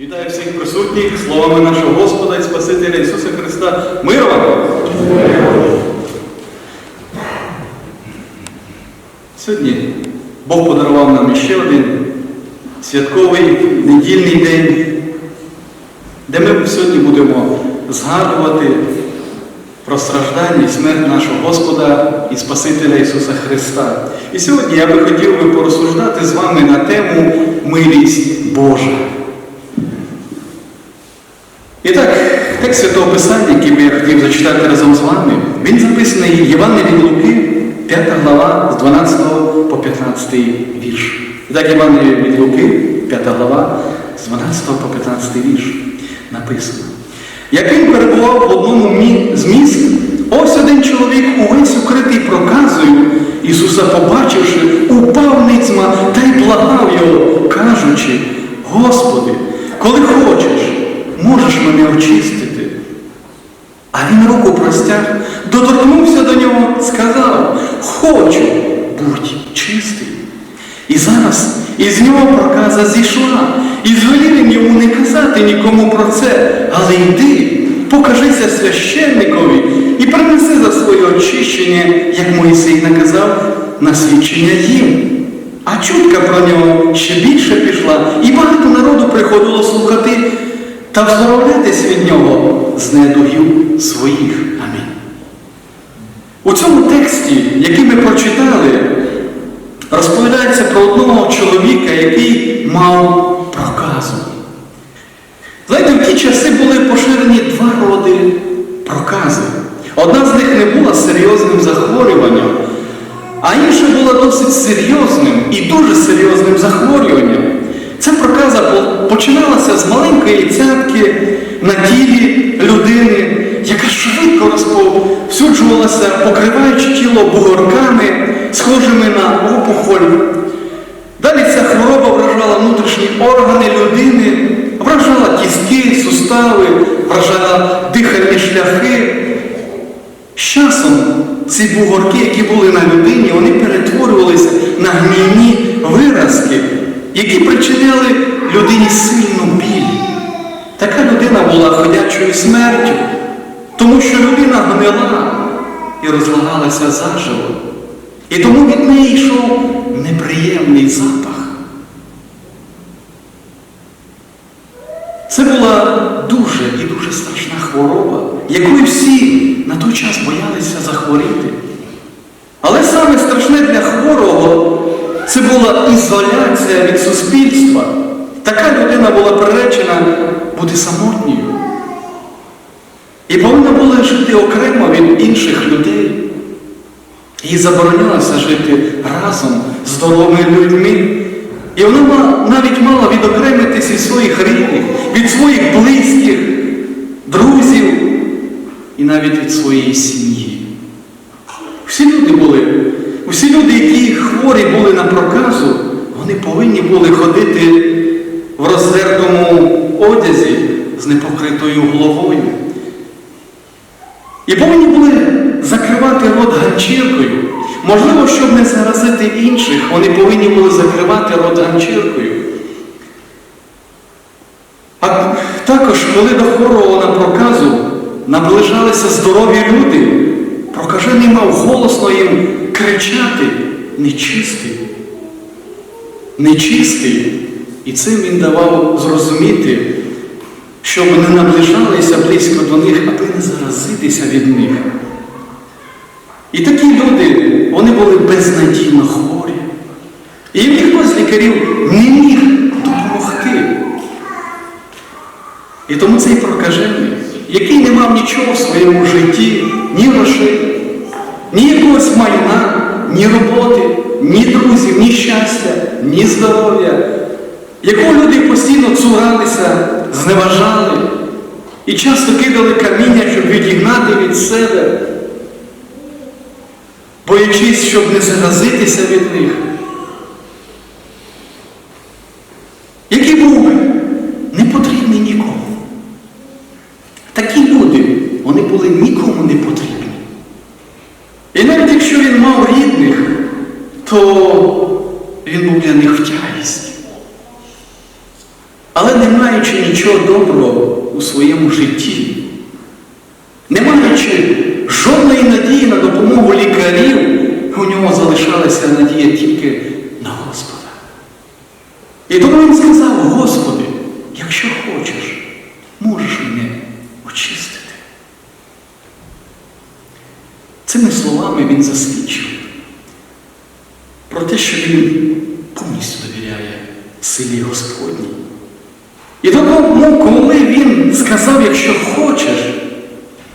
Вітаю всіх присутніх словами нашого Господа і Спасителя Ісуса Христа. Мир вам! Сьогодні Бог подарував нам ще один святковий недільний день, де ми сьогодні будемо згадувати про страждання і смерть нашого Господа і Спасителя Ісуса Христа. І сьогодні я би хотів би порозсуждати з вами на тему милість Божа. І так, текст Святого Писання, який би я хотів зачитати разом з вами, він записаний в Євангелії від Луки, 5 глава, з 12 по 15 вірш. І так, Євангеліє від Луки, 5 глава, з 12 по 15 вірш написано. Як він перебував в одному з міст, ось один чоловік увесь укритий проказою, Ісуса побачивши, упав ницьма та й благав його, кажучи, Господи, коли хочеш, можеш мене очистити. А він руку простяг, доторкнувся до нього, сказав, хочу, будь чистий. І зараз із нього проказа зійшла, і звелів йому не казати нікому про це, але йди, покажися священникові і принеси за своє очищення, як Моїсей наказав, на свідчення їм. А чутка про нього ще більше пішла, і багато народу приходило слухати та вздоровлятись від нього з недугів своїх. Амінь. У цьому тексті, який ми прочитали, розповідається про одного чоловіка, який мав проказу. Знаєте, в ті часи були поширені два роди прокази. Одна з них не була серйозним захворюванням, а інша була досить серйозним і дуже серйозним захворюванням. Ця проказа починалася з маленької цятки на тілі людини, яка швидко розповсюджувалася, покриваючи тіло бугорками, схожими на опухоль. Далі ця хвороба вражала внутрішні органи людини, вражала кістки, сустави, вражала дихальні шляхи. З часом ці бугорки, які були на людині, вони перетворювалися на гнійні виразки, які причиняли людині сильну. Така людина була ходячою смертю, тому що людина гнила і розлагалася заживо. І тому від неї йшов неприємний запах. Це була дуже і дуже страшна хвороба, якою всі на той час боялися захворіти. Але саме страшне для хворого це була ізоляція від суспільства. Така людина була приречена бути самотньою. І повинна була жити окремо від інших людей. Їй заборонялося жити разом з здоровими людьми. І вона навіть мала відокремитись від своїх рідних, від своїх близьких, друзів і навіть від своєї сім'ї. Всі люди були, всі люди, які хворі були на проказу, вони повинні були ходити роздертому одязі з непокритою головою. І повинні були закривати рот ганчіркою. Можливо, щоб не заразити інших, вони повинні були закривати рот ганчіркою. А також, коли до хворого на проказу наближалися здорові люди, прокажений мав голосно їм кричати нечистий, нечистий. І цим він давав зрозуміти, щоб не наближалися близько до них, аби не заразитися від них. І такі люди, вони були безнадійно хворі. І їм ніхто з лікарів не міг допомогти. І тому цей прокажений, який не мав нічого в своєму житті, ні грошей, ні якогось майна, ні роботи, ні друзів, ні щастя, ні здоров'я, якого люди постійно цуралися, зневажали і часто кидали каміння, щоб відігнати від себе, боячись, щоб не заразитися від них. Який був би не потрібний нікому. Такі люди, вони були нікому не потрібні. І навіть якщо він мав рідних, то він був для них в тягість. але не маючи нічого доброго у своєму житті, не маючи жодної надії на допомогу лікарів, у нього залишалася надія тільки на Господа. І тому він сказав, Господи, якщо хочеш, можеш мене очистити. Цими словами він засвідчив про те, що він повністю довіряє силі Господній. І тому, коли він сказав, якщо хочеш,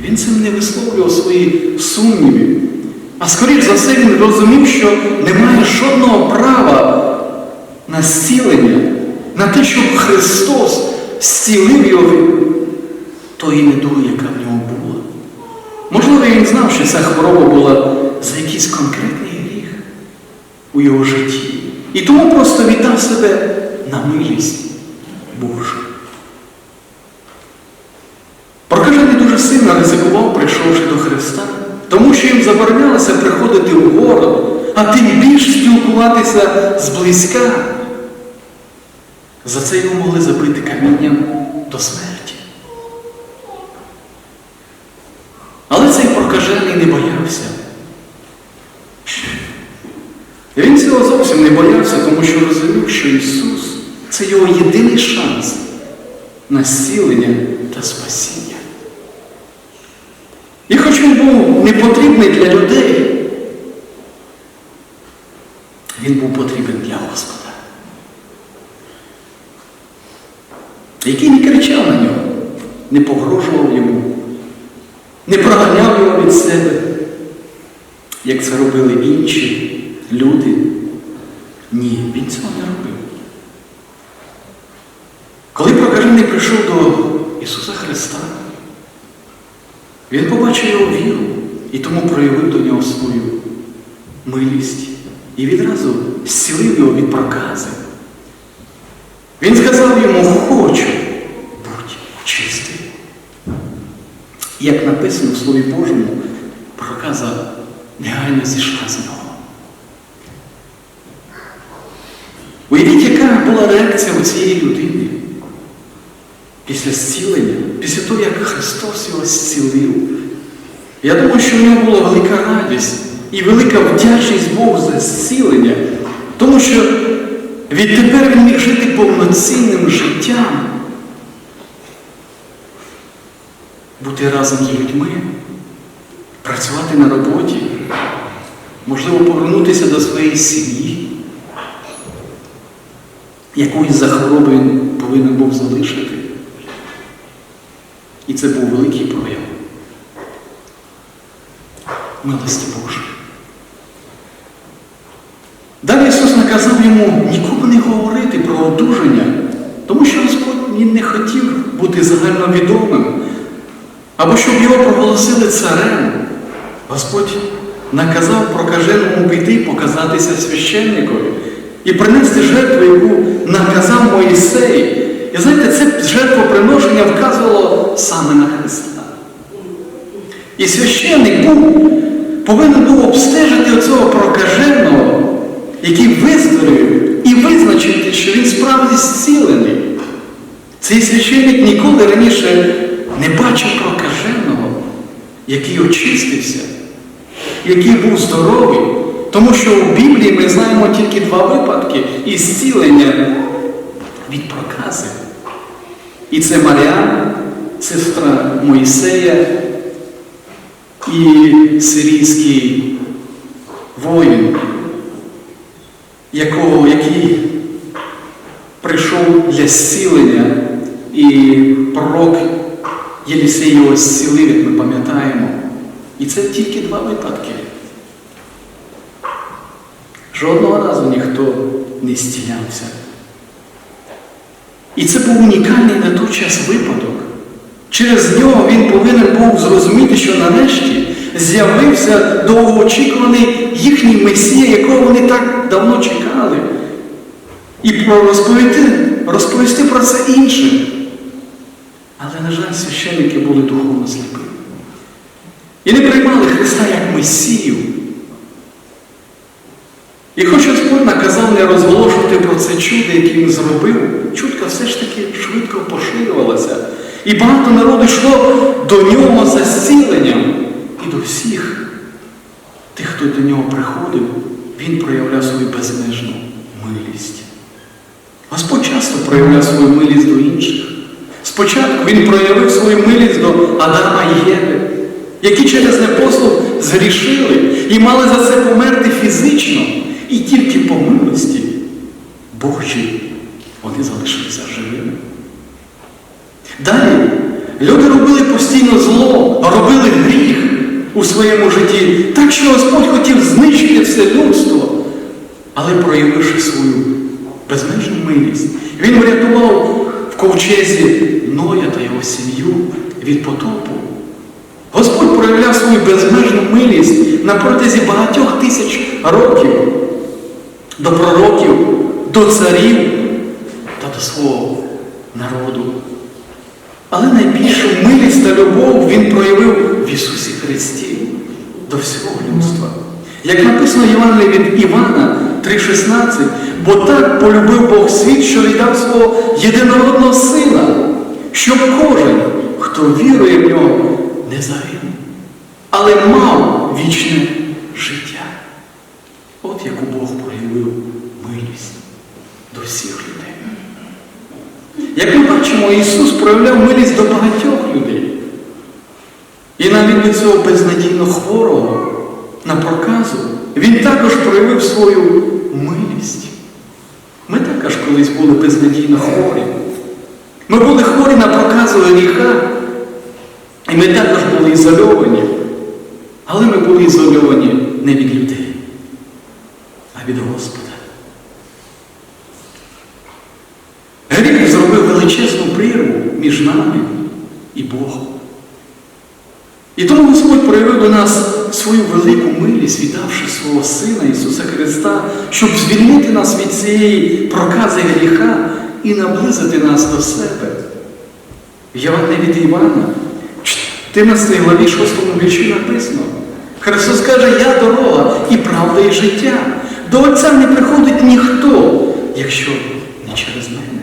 він цим не висловлював свої сумніви. Він розумів, що немає жодного права на зцілення, на те, щоб Христос зцілив його тої недуги, яка в нього була. Можливо, він знав, що ця хвороба була за якийсь конкретний гріх у його житті. І тому просто віддав себе на милість Божу. Прокажений дуже сильно ризикував, прийшовши до Христа, їм заборонялося приходити в город, а тим більш спілкуватися зблизька. За це його могли забити камінням до смерті. Але цей прокажений не боявся. Він цього зовсім не боявся, тому що розумів, що Ісус це його єдиний шанс на зцілення та спасіння. І хоч він був не потрібний для людей, він був потрібен для Господа, який не кричав на нього, не погрожував йому, не проганяв його від себе, як це робили інші люди. Ні, він цього не робив. Коли прокажений прийшов до Ісуса Христа, він побачив його віру і тому проявив до нього свою милість і відразу зцілив його від прокази. Він сказав йому, хочу, будь чистий. Як написано в Слові Божому, проказа негайно зійшла з нього. Уявіть, яка була реакція у цієї людини після зцілення, після того, як Христос його зцілив. Я думаю, що в нього була велика радість і велика вдячність Богу за зцілення, тому що відтепер він міг жити повноцінним життям, бути разом з людьми, працювати на роботі, можливо, повернутися до своєї сім'ї. Якоїсь за хвороби він повинен був залишити. І це був великий прояв. Милості Божої. Далі Ісус наказав йому нікому не говорити про одужання, тому що Господь не хотів бути загальновідомим, або щоб його проголосили царем. Господь наказав прокаженому піти показатися священникові і принести жертву, яку наказав Моїсей. І знаєте, це жертвоприношення вказувало саме на Христа. І священник був, повинен був обстежити оцього прокаженого, який виздоровів, і визначити, що він справді зцілений. Цей священник ніколи раніше не бачив прокаженого, який очистився, який був здоровий. Тому що у Біблії ми знаємо тільки два випадки із зцілення від прокази. І це Маріан, сестра Моїсея і сирійський воїн, якого, який прийшов для зцілення, і пророк Єлісей його зцілив, як ми пам'ятаємо. І це тільки два випадки. Жодного разу ніхто не зцілявся. І це був унікальний на той час випадок. Через нього він повинен був зрозуміти, що нарешті з'явився довгоочікуваний їхній Месія, якого вони так давно чекали. І розповісти, розповісти про це іншим. Але, на жаль, священники були духовно сліпими. І не приймали Христа як Месію. І хоч Господь наказав не розголошувати про це чудо, яке він зробив, чутка все ж таки швидко поширювалася. І багато народу йшло до нього за зціленням. І до всіх тих, хто до нього приходив, він проявляв свою безмежну милість. Господь часто проявляв свою милість до інших. Спочатку він проявив свою милість до Адама і Єви, які через непослух згрішили і мали за це померти фізично, і тільки по милості Божій вони залишилися живими. Далі люди робили постійно зло, робили гріх у своєму житті, так що Господь хотів знищити все людство, але проявивши свою безмежну милість, він врятував в ковчезі Ноя та його сім'ю від потопу. Господь проявляв свою безмежну милість на протязі багатьох тисяч років до пророків, до царів та до свого народу. Але найбільшу милість та любов Він проявив в Ісусі Христі до всього людства. Як написано Євангелії від Івана 3,16, бо так полюбив Бог світ, що віддав свого єдинородного сина, щоб кожен, хто вірує в нього, не загинув, але мав вічне. От яку Бог проявив милість до всіх людей. Як ми бачимо, Ісус проявляв милість до багатьох людей. І навіть до цього безнадійно хворого на проказу Він також проявив свою милість. Ми також колись були безнадійно хворі. Ми були хворі на проказу гріха, і ми також були ізольовані. Але ми були ізольовані не від людей, від Господа. Гріх зробив величезну прірву між нами і Богом. І тому Господь проявив до нас свою велику милість, віддавши свого Сина Ісуса Христа, щоб звільнити нас від цієї прокази гріха і наблизити нас до себе. В Євангелії від Івана, 14 главі 6 вірші написано. Христос каже, я дорога і правда, і життя. До Отця не приходить ніхто, якщо не через мене.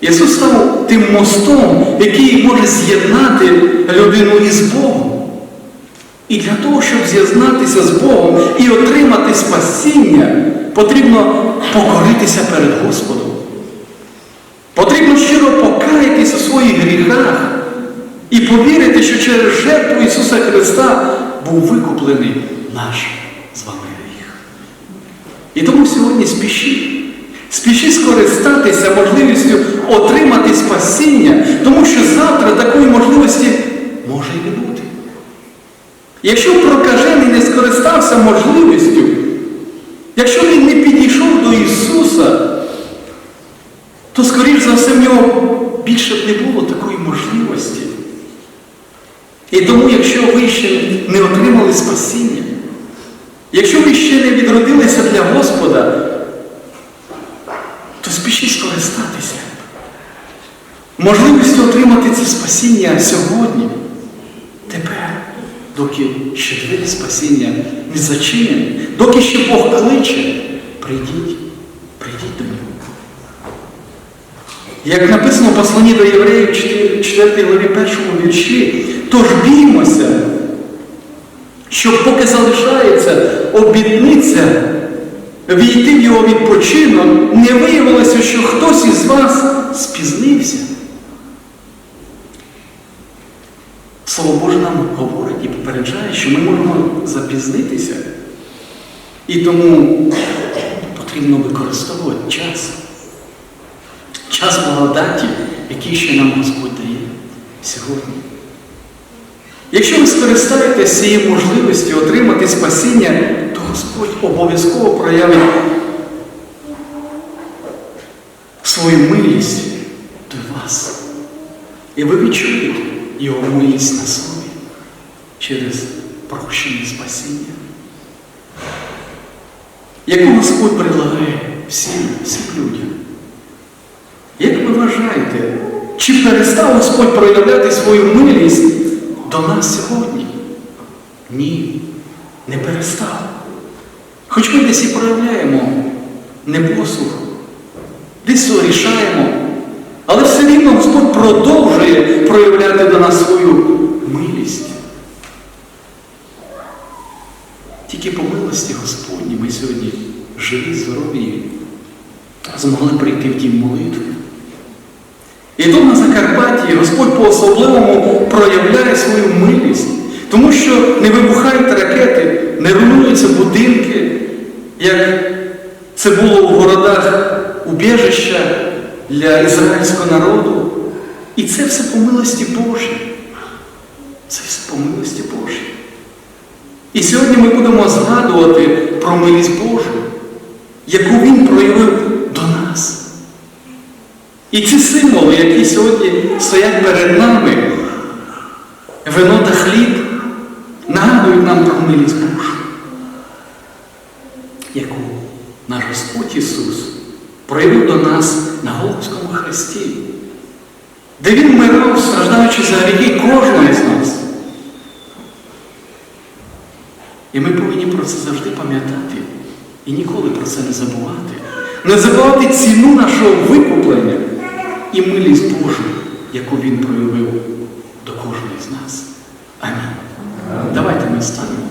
Ісус став тим мостом, який може з'єднати людину із Богом. І для того, щоб з'єднатися з Богом і отримати спасіння, потрібно покоритися перед Господом. Потрібно щиро покаятися у своїх гріхах і повірити, що через жертву Ісуса Христа був викуплений наш з вами. І тому сьогодні спішіть. Спіши скористатися можливістю отримати спасіння, тому що завтра такої можливості може і не бути. Якщо прокажений не скористався можливістю, якщо він не підійшов до Ісуса, то, скоріш за все, в нього більше б не було такої можливості. І тому, якщо ви ще не отримали спасіння, якщо ви ще не відродилися для Господа, то спішіть скористатися. Можливістю отримати це спасіння сьогодні, тепер, доки ще двері спасіння не зачинені, доки ще Бог кличе, прийдіть, прийдіть до нього. Як написано в посланні до Євреїв 4 главі 1 вірші, тож біймося, що поки залишається обітниця війти в його відпочинок, не виявилося, що хтось із вас спізнився. Слово Боже нам говорить і попереджає, що ми можемо запізнитися. І тому потрібно використовувати час. Час благодаті, який ще нам Господь дає сьогодні. Якщо ви скористаєтеся цією можливістю отримати спасіння, то Господь обов'язково проявить свою милість до вас. І ви відчуєте його милість на собі через прощення спасіння, яку Господь предлагає всім, всім людям. Як ви вважаєте, чи перестав Господь проявляти свою милість до нас сьогодні? Ні, не перестав. Хоч ми десь і проявляємо непослух, десь рішаємо, але все рівно Господь продовжує проявляти до нас свою милість. Тільки по милості Господні ми сьогодні живі, здорові, змогли прийти в дім молитви. І тут на Закарпатті Господь по-особливому проявляє свою милість, тому що не вибухають ракети, не руйнуються будинки, як це було у городах убіжища для ізраїльського народу. І це все по милості Божій. Це все по милості Божій. І сьогодні ми будемо згадувати про милість Божу, яку Він проявив до нас. І ці символи, які сьогодні стоять перед нами, вино та хліб, нагадують нам про милість Божу, яку наш Господь Ісус проявив до нас на Голгофському хресті, де Він вмирав, страждаючи за гріхи кожного з нас. І ми повинні про це завжди пам'ятати і ніколи про це не забувати. Не забувати ціну нашого викуплення і милість Божу, яку Він проявив до кожного з нас. Амінь. Давайте ми станемо.